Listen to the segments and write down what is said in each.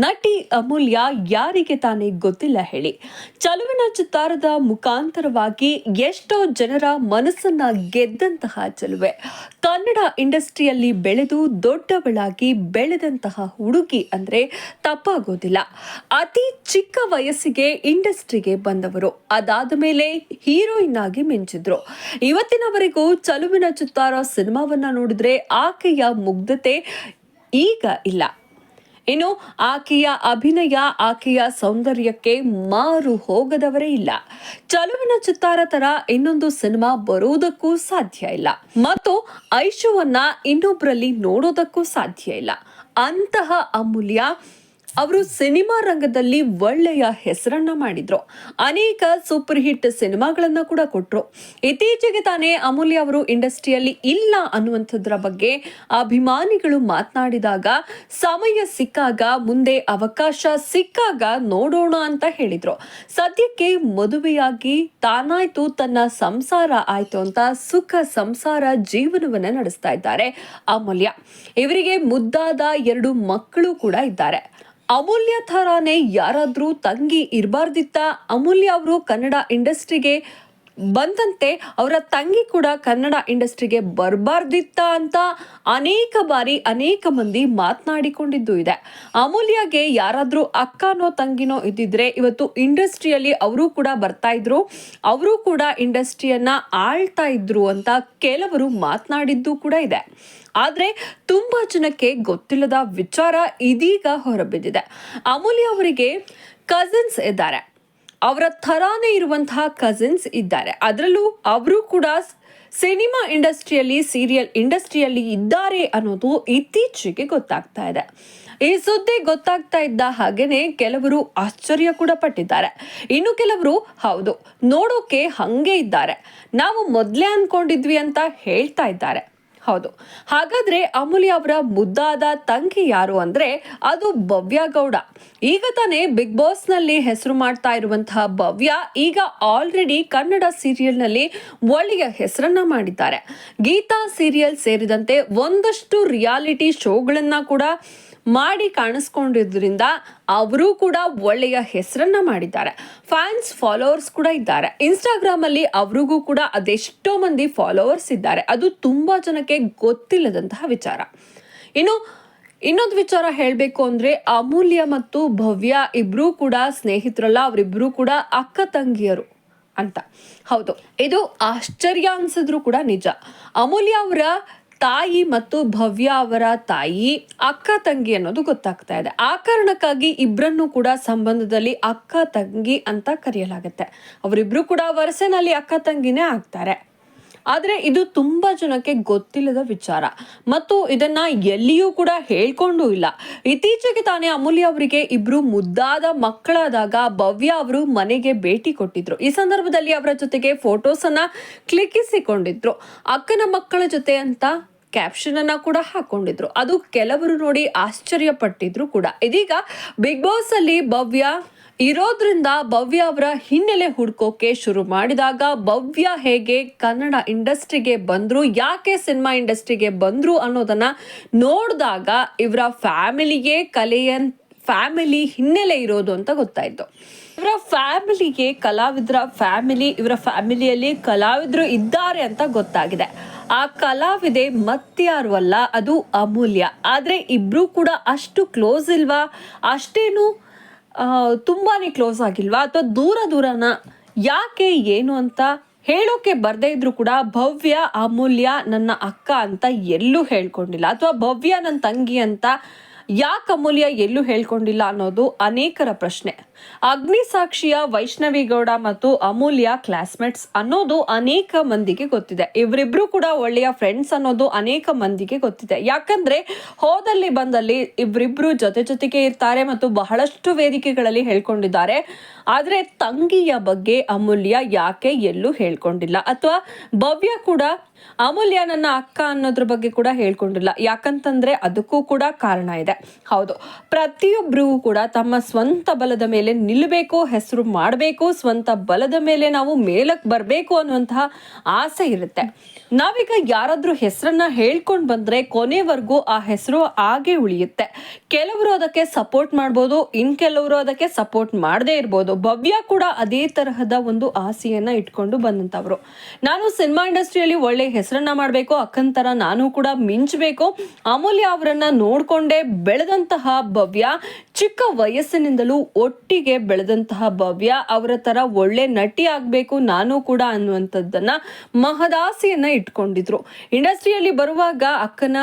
ನಟಿ ಅಮೂಲ್ಯ ಯಾರಿಗೆ ತಾನೇ ಗೊತ್ತಿಲ್ಲ ಹೇಳಿ. ಚಲುವಿನ ಚಿತ್ತಾರದ ಮುಖಾಂತರವಾಗಿ ಎಷ್ಟೋ ಜನರ ಮನಸ್ಸನ್ನ ಗೆದ್ದಂತಹ ಚಲುವೆ. ಕನ್ನಡ ಇಂಡಸ್ಟ್ರಿಯಲ್ಲಿ ಬೆಳೆದು ದೊಡ್ಡವಳಾಗಿ ಬೆಳೆದಂತಹ ಹುಡುಗಿ ಅಂದ್ರೆ ತಪ್ಪಾಗೋದಿಲ್ಲ. ಅತಿ ಚಿಕ್ಕ ವಯಸ್ಸಿಗೆ ಇಂಡಸ್ಟ್ರಿಗೆ ಬಂದವರು. ಅದಾದ ಮೇಲೆ ಹೀರೋಯಿನ್ ಆಗಿ ಮಿಂಚಿದ್ರು. ಇವತ್ತಿನವರೆಗೂ ಚಲುವಿನ ಚಿತ್ತಾರ ಸಿನಿಮಾವನ್ನ ನೋಡಿದ್ರೆ ಆಕೆಯ ಮುಗ್ಧತೆ ಈಗ ಇಲ್ಲ. ಇನ್ನು ಆಕೆಯ ಅಭಿನಯ, ಆಕೆಯ ಸೌಂದರ್ಯಕ್ಕೆ ಮಾರು ಹೋಗದವರೇ ಇಲ್ಲ. ಚಲುವಿನ ಚಿತ್ತಾರ ತರ ಇನ್ನೊಂದು ಸಿನಿಮಾ ಬರುವುದಕ್ಕೂ ಸಾಧ್ಯ ಇಲ್ಲ. ಮತ್ತು ಐಶುವನ್ನ ಇನ್ನೊಬ್ಬರಲ್ಲಿ ನೋಡೋದಕ್ಕೂ ಸಾಧ್ಯ ಇಲ್ಲ. ಅಂತಹ ಅಮೂಲ್ಯ ಅವರು ಸಿನಿಮಾ ರಂಗದಲ್ಲಿ ಒಳ್ಳೆಯ ಹೆಸರನ್ನ ಮಾಡಿದ್ರು. ಅನೇಕ ಸೂಪರ್ ಹಿಟ್ ಸಿನಿಮಾಗಳನ್ನ ಕೂಡ ಕೊಟ್ರು. ಇತ್ತೀಚೆಗೆ ತಾನೇ ಅಮೂಲ್ಯ ಅವರು ಇಂಡಸ್ಟ್ರಿಯಲ್ಲಿ ಇಲ್ಲ ಅನ್ನುವಂಥದ್ರ ಬಗ್ಗೆ ಅಭಿಮಾನಿಗಳು ಮಾತನಾಡಿದಾಗ ಸಮಯ ಸಿಕ್ಕಾಗ ಮುಂದೆ ಅವಕಾಶ ಸಿಕ್ಕಾಗ ನೋಡೋಣ ಅಂತ ಹೇಳಿದ್ರು. ಸದ್ಯಕ್ಕೆ ಮದುವೆಯಾಗಿ ತಾನಾಯ್ತು ತನ್ನ ಸಂಸಾರ ಆಯ್ತು ಅಂತ ಸುಖ ಸಂಸಾರ ಜೀವನವನ್ನ ನಡೆಸ್ತಾ ಇದ್ದಾರೆ ಅಮೂಲ್ಯ. ಇವರಿಗೆ ಮುದ್ದಾದ ಎರಡು ಮಕ್ಕಳು ಕೂಡ ಇದ್ದಾರೆ. ಅಮೂಲ್ಯ ಥರಾನೇ ಯಾರಾದರೂ ತಂಗಿ ಇರಬಾರ್ದಿತ್ತ ಅಮೂಲ್ಯ ಅವರು ಕನ್ನಡ ಇಂಡಸ್ಟ್ರಿಗೆ ಬಂದಂತೆ ಅವರ ತಂಗಿ ಕೂಡ ಕನ್ನಡ ಇಂಡಸ್ಟ್ರಿಗೆ ಬರಬಾರ್ದಿತ್ತ ಅಂತ ಅನೇಕ ಬಾರಿ ಅನೇಕ ಮಂದಿ ಮಾತನಾಡಿಕೊಂಡಿದ್ದು ಇದೆ. ಅಮೂಲ್ಯಗೆ ಯಾರಾದರೂ ಅಕ್ಕನೋ ತಂಗಿನೋ ಇದ್ದಿದ್ರೆ ಇವತ್ತು ಇಂಡಸ್ಟ್ರಿಯಲ್ಲಿ ಅವರು ಕೂಡ ಬರ್ತಾ ಇದ್ರು. ಅವರು ಕೂಡ ಇಂಡಸ್ಟ್ರಿಯನ್ನ ಆಳ್ತಾ ಇದ್ರು ಅಂತ ಕೆಲವರು ಮಾತನಾಡಿದ್ದು ಕೂಡ ಇದೆ. ಆದ್ರೆ ತುಂಬಾ ಜನಕ್ಕೆ ಗೊತ್ತಿಲ್ಲದ ವಿಚಾರ ಇದೀಗ ಹೊರಬಿದ್ದಿದೆ. ಅಮೂಲ್ಯ ಅವರಿಗೆ ಕಸಿನ್ಸ್ ಇದ್ದಾರೆ. ಅವರ ಥರಾನೇ ಇರುವಂತಹ ಕಸಿನ್ಸ್ ಇದ್ದಾರೆ. ಅದರಲ್ಲೂ ಅವರು ಕೂಡ ಸಿನಿಮಾ ಇಂಡಸ್ಟ್ರಿಯಲ್ಲಿ ಸೀರಿಯಲ್ ಇಂಡಸ್ಟ್ರಿಯಲ್ಲಿ ಇದ್ದಾರೆ ಅನ್ನೋದು ಇತ್ತೀಚೆಗೆ ಗೊತ್ತಾಗ್ತಾ ಇದೆ. ಈ ಸುದ್ದಿ ಗೊತ್ತಾಗ್ತಾ ಇದ್ದ ಹಾಗೇನೆ ಕೆಲವರು ಆಶ್ಚರ್ಯ ಕೂಡ ಪಟ್ಟಿದ್ದಾರೆ. ಇನ್ನು ಕೆಲವರು, ಹೌದು, ನೋಡೋಕೆ ಹಂಗೆ ಇದ್ದಾರೆ. ನಾವು ಮೊದಲೇ ಅಂದ್ಕೊಂಡಿದ್ವಿ ಅಂತ ಹೇಳ್ತಾ ಇದ್ದಾರೆ. ಹೌದು. ಹಾಗಾದ್ರೆ ಅಮೂಲ್ಯ ಅವರ ಮುದ್ದಾದ ತಂಗಿ ಯಾರು ಅಂದ್ರೆ ಅದು ಭವ್ಯ ಗೌಡ. ಈಗ ತಾನೇ ಬಿಗ್ ಬಾಸ್ನಲ್ಲಿ ಹೆಸರು ಮಾಡ್ತಾ ಇರುವಂತಹ ಭವ್ಯ ಈಗ ಆಲ್ರೆಡಿ ಕನ್ನಡ ಸೀರಿಯಲ್ನಲ್ಲಿ ಒಳ್ಳೆಯ ಹೆಸರನ್ನ ಮಾಡಿದ್ದಾರೆ. ಗೀತಾ ಸೀರಿಯಲ್ ಸೇರಿದಂತೆ ಒಂದಷ್ಟು ರಿಯಾಲಿಟಿ ಶೋಗಳನ್ನ ಕೂಡ ಮಾಡಿ ಕಾಣಿಸ್ಕೊಂಡಿದ್ರಿಂದ ಅವರು ಕೂಡ ಒಳ್ಳೆಯ ಹೆಸರನ್ನ ಮಾಡಿದ್ದಾರೆ. ಫ್ಯಾನ್ಸ್ ಫಾಲೋವರ್ಸ್ ಕೂಡ ಇದ್ದಾರೆ. ಇನ್ಸ್ಟಾಗ್ರಾಮ್ ಅಲ್ಲಿ ಅವ್ರಿಗೂ ಕೂಡ ಅದೆಷ್ಟೋ ಮಂದಿ ಫಾಲೋವರ್ಸ್ ಇದ್ದಾರೆ. ಅದು ತುಂಬಾ ಜನಕ್ಕೆ ಗೊತ್ತಿಲ್ಲದಂತಹ ವಿಚಾರ. ಇನ್ನು, ಇನ್ನೊಂದು ವಿಚಾರ ಹೇಳಬೇಕು ಅಂದ್ರೆ ಅಮೂಲ್ಯ ಮತ್ತು ಭವ್ಯ ಇಬ್ಬರೂ ಕೂಡ ಸ್ನೇಹಿತರಲ್ಲ ಅವರಿಬ್ಬರೂ ಕೂಡ ಅಕ್ಕ ತಂಗಿಯರು ಅಂತ. ಹೌದು. ಇದು ಆಶ್ಚರ್ಯ ಅನ್ಸಿದ್ರು ಕೂಡ ನಿಜ. ಅಮೂಲ್ಯ ಅವರ ತಾಯಿ ಮತ್ತು ಭವ್ಯ ಅವರ ತಾಯಿ, ಅಕ್ಕ, ತಂಗಿ ಅನ್ನೋದು ಗೊತ್ತಾಗ್ತಾ ಇದೆ. ಆ ಕಾರಣಕ್ಕಾಗಿ ಇಬ್ಬರನ್ನು ಕೂಡ ಸಂಬಂಧದಲ್ಲಿ ಅಕ್ಕ, ತಂಗಿ ಅಂತ ಕರೆಯಲಾಗುತ್ತೆ. ಅವರಿಬ್ರು ಕೂಡ ವರಸೆನಲ್ಲಿ ಅಕ್ಕ, ತಂಗಿನೇ ಆಗ್ತಾರೆ. ಆದರೆ ಇದು ತುಂಬಾ ಜನಕ್ಕೆ ಗೊತ್ತಿಲ್ಲದ ವಿಚಾರ. ಮತ್ತು ಇದನ್ನ ಎಲ್ಲಿಯೂ ಕೂಡ ಹೇಳ್ಕೊಂಡು ಇಲ್ಲ. ಇತ್ತೀಚೆಗೆ ತಾನೇ ಅಮೂಲ್ಯ ಅವರಿಗೆ ಇಬ್ರು ಮುದ್ದಾದ ಮಕ್ಕಳಾದಾಗ ಭವ್ಯ ಅವರು ಮನೆಗೆ ಭೇಟಿ ಕೊಟ್ಟಿದ್ರು. ಈ ಸಂದರ್ಭದಲ್ಲಿ ಅವರ ಜೊತೆಗೆ ಫೋಟೋಸ್ ಅನ್ನ ಕ್ಲಿಕ್ಕಿಸಿಕೊಂಡಿದ್ರು. ಅಕ್ಕನ ಮಕ್ಕಳ ಜೊತೆ ಅಂತ ಕ್ಯಾಪ್ಷನ್ ಅನ್ನ ಕೂಡ ಹಾಕೊಂಡಿದ್ರು. ಅದು ಕೆಲವರು ನೋಡಿ ಆಶ್ಚರ್ಯ ಪಟ್ಟಿದ್ರು ಕೂಡ. ಇದೀಗ ಬಿಗ್ ಬಾಸ್ ಅಲ್ಲಿ ಭವ್ಯ ಇರೋದ್ರಿಂದ ಭವ್ಯ ಅವರ ಹಿನ್ನೆಲೆ ಹುಡ್ಕೋಕೆ ಶುರು ಮಾಡಿದಾಗ ಭವ್ಯ ಹೇಗೆ ಕನ್ನಡ ಇಂಡಸ್ಟ್ರಿಗೆ ಬಂದ್ರು, ಯಾಕೆ ಸಿನಿಮಾ ಇಂಡಸ್ಟ್ರಿಗೆ ಬಂದ್ರು ಅನ್ನೋದನ್ನ ನೋಡಿದಾಗ ಇವರ ಫ್ಯಾಮಿಲಿಗೆ ಕಲೆಯನ್, ಫ್ಯಾಮಿಲಿ ಹಿನ್ನೆಲೆ ಇರೋದು ಅಂತ ಗೊತ್ತಾಯ್ತು. ಇವರ ಫ್ಯಾಮಿಲಿಗೆ ಕಲಾವಿದರ ಫ್ಯಾಮಿಲಿ, ಇವರ ಫ್ಯಾಮಿಲಿಯಲ್ಲಿ ಕಲಾವಿದರು ಇದ್ದಾರೆ ಅಂತ ಗೊತ್ತಾಗಿದೆ. ಆ ಕಲಾವಿದೆ ಮತ್ಯಾರು ಅಲ್ಲ ಅದು ಅಮೂಲ್ಯ. ಆದ್ರೆ ಇಬ್ಬರೂ ಕೂಡ ಅಷ್ಟು ಕ್ಲೋಸ್ ಇಲ್ವಾ? ಅಷ್ಟೇನು ತುಂಬಾ ಕ್ಲೋಸ್ ಆಗಿಲ್ವಾ? ಅಥವಾ ದೂರ ದೂರನ ಯಾಕೆ, ಏನು ಅಂತ ಹೇಳೋಕೆ ಬರ್ದೇ ಇದ್ರು ಕೂಡ ಭವ್ಯ, ಅಮೂಲ್ಯ ನನ್ನ ಅಕ್ಕ ಅಂತ ಎಲ್ಲೂ ಹೇಳ್ಕೊಂಡಿಲ್ಲ. ಅಥವಾ ಭವ್ಯ ನನ್ನ ತಂಗಿ ಅಂತ ಯಾಕೆ ಅಮೂಲ್ಯ ಎಲ್ಲೂ ಹೇಳ್ಕೊಂಡಿಲ್ಲ ಅನ್ನೋದು ಅನೇಕರ ಪ್ರಶ್ನೆ. ಅಗ್ನಿ ಸಾಕ್ಷಿಯ ವೈಷ್ಣವಿ ಗೌಡ ಮತ್ತು ಅಮೂಲ್ಯ ಕ್ಲಾಸ್ಮೇಟ್ಸ್ ಅನ್ನೋದು ಅನೇಕ ಮಂದಿಗೆ ಗೊತ್ತಿದೆ. ಇವರಿಬ್ರು ಕೂಡ ಒಳ್ಳೆಯ ಫ್ರೆಂಡ್ಸ್ ಅನ್ನೋದು ಅನೇಕ ಮಂದಿಗೆ ಗೊತ್ತಿದೆ. ಯಾಕಂದ್ರೆ ಹೋದಲ್ಲಿ ಬಂದಲ್ಲಿ ಇವರಿಬ್ರು ಜೊತೆ ಜೊತೆಗೆ ಇರ್ತಾರೆ ಮತ್ತು ಬಹಳಷ್ಟು ವೇದಿಕೆಗಳಲ್ಲಿ ಹೇಳ್ಕೊಂಡಿದ್ದಾರೆ. ಆದರೆ ತಂಗಿಯ ಬಗ್ಗೆ ಅಮೂಲ್ಯ ಯಾಕೆ ಎಲ್ಲೂ ಹೇಳ್ಕೊಂಡಿಲ್ಲ? ಅಥವಾ ಭವ್ಯ ಕೂಡ ಅಮೂಲ್ಯ ನನ್ನ ಅಕ್ಕ ಅನ್ನೋದ್ರ ಬಗ್ಗೆ ಕೂಡ ಹೇಳ್ಕೊಂಡಿಲ್ಲ. ಯಾಕಂತಂದ್ರೆ ಅದಕ್ಕೂ ಕೂಡ ಕಾರಣ ಇದೆ. ಹೌದು. ಪ್ರತಿಯೊಬ್ಬರಿಗೂ ಕೂಡ ತಮ್ಮ ಸ್ವಂತ ಬಲದ ಮೇಲೆ ನಿಲ್ಲಬೇಕು, ಹೆಸರು ಮಾಡಬೇಕು, ಸ್ವಂತ ಬಲದ ಮೇಲೆ ನಾವು ಮೇಲಕ್ಕೆ ಬರಬೇಕು ಅನ್ನುವಂತಹ ಆಸೆ ಇರುತ್ತೆ. ನಾವೀಗ ಯಾರಾದರೂ ಹೆಸರನ್ನ ಹೇಳ್ಕೊಂಡು ಬಂದ್ರೆ ಕೊನೆವರೆಗೂ ಆ ಹೆಸರು ಹಾಗೆ ಉಳಿಯುತ್ತೆ. ಕೆಲವರು ಅದಕ್ಕೆ ಸಪೋರ್ಟ್ ಮಾಡ್ಬೋದು ಇನ್ ಕೆಲವರು ಅದಕ್ಕೆ ಸಪೋರ್ಟ್ ಮಾಡದೇ ಇರ್ಬೋದು. ಭವ್ಯ ಕೂಡ ಅದೇ ತರಹದ ಒಂದು ಆಸೆಯನ್ನ ಇಟ್ಕೊಂಡು ಬಂದಂತವ್ರು ನಾನು ಸಿನಿಮಾ ಇಂಡಸ್ಟ್ರಿಯಲ್ಲಿ ಒಳ್ಳೆ ಹೆಸರನ್ನ ಮಾಡಬೇಕು ಅಕ್ಕನ ತರ ನಾನು ಕೂಡ ಮಿಂಚಬೇಕು. ಅಮೂಲ್ಯ ಅವರನ್ನ ನೋಡ್ಕೊಂಡೇ ಬೆಳೆದಂತಹ ಭವ್ಯ ಚಿಕ್ಕ ವಯಸ್ಸಿನಿಂದಲೂ ಒಟ್ಟಿಗೆ ಬೆಳೆದಂತಹ ಭವ್ಯ, ಅವರ ತರ ಒಳ್ಳೆ ನಟಿ ಆಗಬೇಕು ನಾನು ಕೂಡ ಅನ್ನುವಂಥದ್ದನ್ನ ಮಹದಾಸೆಯನ್ನ ಇಟ್ಕೊಂಡಿದ್ರು. ಇಂಡಸ್ಟ್ರಿಯಲ್ಲಿ ಬರುವಾಗ ಅಕ್ಕನ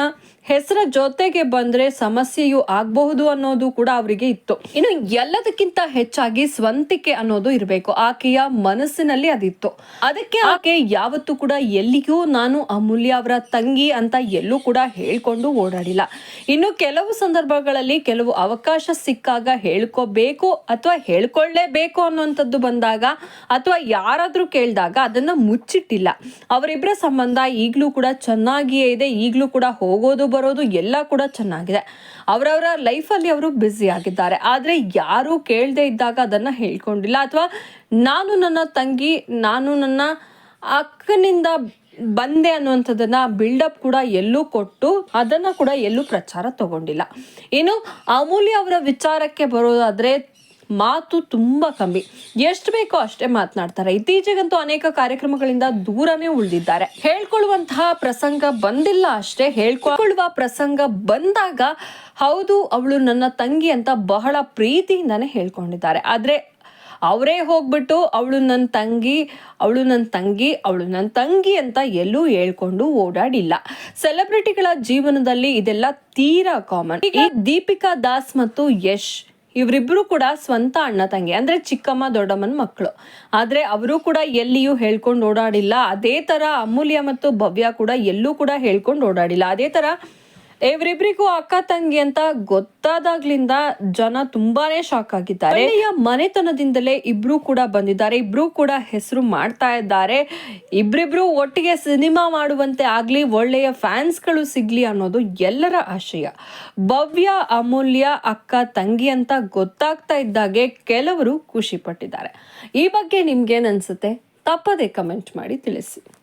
ಹೆಸರ ಜೊತೆಗೆ ಬಂದ್ರೆ ಸಮಸ್ಯೆಯು ಆಗಬಹುದು ಅನ್ನೋದು ಕೂಡ ಅವರಿಗೆ ಇತ್ತು. ಇನ್ನು ಎಲ್ಲದಕ್ಕಿಂತ ಹೆಚ್ಚಾಗಿ ಸ್ವಂತಿಕೆ ಅನ್ನೋದು ಇರಬೇಕು. ಆಕೆಯ ಮನಸ್ಸಿನಲ್ಲಿ ಅದಿತ್ತು. ಅದಕ್ಕೆ ಆಕೆ ಯಾವತ್ತೂ ಕೂಡ ಎಲ್ಲಿಗೂ ನಾನು ಅಮೂಲ್ಯ ಅವರ ತಂಗಿ ಅಂತ ಎಲ್ಲೂ ಕೂಡ ಹೇಳ್ಕೊಂಡು ಓಡಾಡಿಲ್ಲ. ಇನ್ನು ಕೆಲವು ಸಂದರ್ಭಗಳಲ್ಲಿ ಕೆಲವು ಅವಕಾಶ ಸಿಕ್ಕಾಗ ಹೇಳ್ಕೋಬೇಕು ಅಥವಾ ಹೇಳ್ಕೊಳ್ಳೇಬೇಕು ಅನ್ನುವಂಥದ್ದು ಬಂದಾಗ ಅಥವಾ ಯಾರಾದರೂ ಕೇಳಿದಾಗ ಅದನ್ನು ಮುಚ್ಚಿಟ್ಟಿಲ್ಲ. ಅವರಿಬ್ಬರ ಸಂಬಂಧ ಈಗಲೂ ಕೂಡ ಚೆನ್ನಾಗಿಯೇ ಇದೆ, ಈಗಲೂ ಕೂಡ ಹೋಗೋದು ಬರೋದು ಎಲ್ಲ ಕೂಡ ಚೆನ್ನಾಗಿದೆ. ಅವರವರ ಲೈಫಲ್ಲಿ ಅವರು ಬ್ಯುಸಿ ಆಗಿದ್ದಾರೆ. ಆದರೆ ಯಾರು ಕೇಳದೆ ಇದ್ದಾಗ ಅದನ್ನು ಹೇಳ್ಕೊಂಡಿಲ್ಲ. ಅಥವಾ ನಾನು ನನ್ನ ತಂಗಿ, ನಾನು ನನ್ನ ಅಕ್ಕನಿಂದ ಬಂದೆ ಅನ್ನುವಂಥದ್ದನ್ನ ಬಿಲ್ಡಪ್ ಕೂಡ ಎಲ್ಲೂ ಕೊಟ್ಟು ಅದನ್ನ ಕೂಡ ಎಲ್ಲೂ ಪ್ರಚಾರ ತಗೊಂಡಿಲ್ಲ. ಇನ್ನು ಅಮೂಲ್ಯ ಅವರ ವಿಚಾರಕ್ಕೆ ಬರೋದಾದ್ರೆ ಮಾತು ತುಂಬ ಕಮ್ಮಿ. ಎಷ್ಟು ಬೇಕೋ ಅಷ್ಟೇ ಮಾತನಾಡ್ತಾರೆ. ಇತ್ತೀಚೆಗಂತೂ ಅನೇಕ ಕಾರ್ಯಕ್ರಮಗಳಿಂದ ದೂರನೇ ಉಳಿದಿದ್ದಾರೆ. ಹೇಳ್ಕೊಳ್ಳುವಂತಹ ಪ್ರಸಂಗ ಬಂದಿಲ್ಲ ಅಷ್ಟೇ. ಹೇಳ್ಕೊಳ್ಳುವ ಪ್ರಸಂಗ ಬಂದಾಗ ಹೌದು, ಅವಳು ನನ್ನ ತಂಗಿ ಅಂತ ಬಹಳ ಪ್ರೀತಿಯಿಂದಾನೇ ಹೇಳ್ಕೊಂಡಿದ್ದಾರೆ. ಆದ್ರೆ ಅವರೇ ಹೋಗ್ಬಿಟ್ಟು ಅವಳು ನನ್ನ ತಂಗಿ, ಅವಳು ನನ್ನ ತಂಗಿ, ಅವಳು ನನ್ನ ತಂಗಿ ಅಂತ ಎಲ್ಲೂ ಹೇಳ್ಕೊಂಡು ಓಡಾಡಿಲ್ಲ. ಸೆಲೆಬ್ರಿಟಿಗಳ ಜೀವನದಲ್ಲಿ ಇದೆಲ್ಲ ತೀರಾ ಕಾಮನ್ ಈ ದೀಪಿಕಾ ದಾಸ್ ಮತ್ತು ಯಶ್ ಇವರಿಬ್ಬರು ಕೂಡ ಸ್ವಂತ ಅಣ್ಣ ತಂಗಿ, ಅಂದ್ರೆ ಚಿಕ್ಕಮ್ಮ, ದೊಡ್ಡಮ್ಮನ ಮಕ್ಕಳು ಆದ್ರೆ ಅವರು ಕೂಡ ಎಲ್ಲಿಯೂ ಹೇಳ್ಕೊಂಡು ಓಡಾಡಿಲ್ಲ. ಅದೇ ತರ ಅಮೂಲ್ಯ ಮತ್ತು ಭವ್ಯ ಕೂಡ ಎಲ್ಲೂ ಕೂಡ ಹೇಳ್ಕೊಂಡು ಓಡಾಡಿಲ್ಲ. ಅದೇ ತರ ಇವರಿಬ್ರಿಗೂ ಅಕ್ಕ ತಂಗಿ ಅಂತ ಗೊತ್ತಾದಾಗ್ಲಿಂದ ಜನ ತುಂಬಾನೇ ಶಾಕ್ ಆಗಿದ್ದಾರೆ. ಮನೆತನದಿಂದಲೇ ಇಬ್ರು ಕೂಡ ಬಂದಿದ್ದಾರೆ. ಇಬ್ರು ಕೂಡ ಹೆಸರು ಮಾಡ್ತಾ ಇದ್ದಾರೆ. ಇಬ್ರಿಬ್ರು ಒಟ್ಟಿಗೆ ಸಿನಿಮಾ ಮಾಡುವಂತೆ ಆಗ್ಲಿ ಒಳ್ಳೆಯ ಫ್ಯಾನ್ಸ್ಗಳು ಸಿಗ್ಲಿ ಅನ್ನೋದು ಎಲ್ಲರ ಆಶಯ. ಭವ್ಯ ಅಮೂಲ್ಯ ಅಕ್ಕ ತಂಗಿ ಅಂತ ಗೊತ್ತಾಗ್ತಾ ಇದ್ದಾಗೆ ಕೆಲವರು ಖುಷಿ ಪಟ್ಟಿದ್ದಾರೆ. ಈ ಬಗ್ಗೆ ನಿಮ್ಗೇನ್ ಅನ್ಸುತ್ತೆ? ತಪ್ಪದೆ ಕಮೆಂಟ್ ಮಾಡಿ ತಿಳಿಸಿ.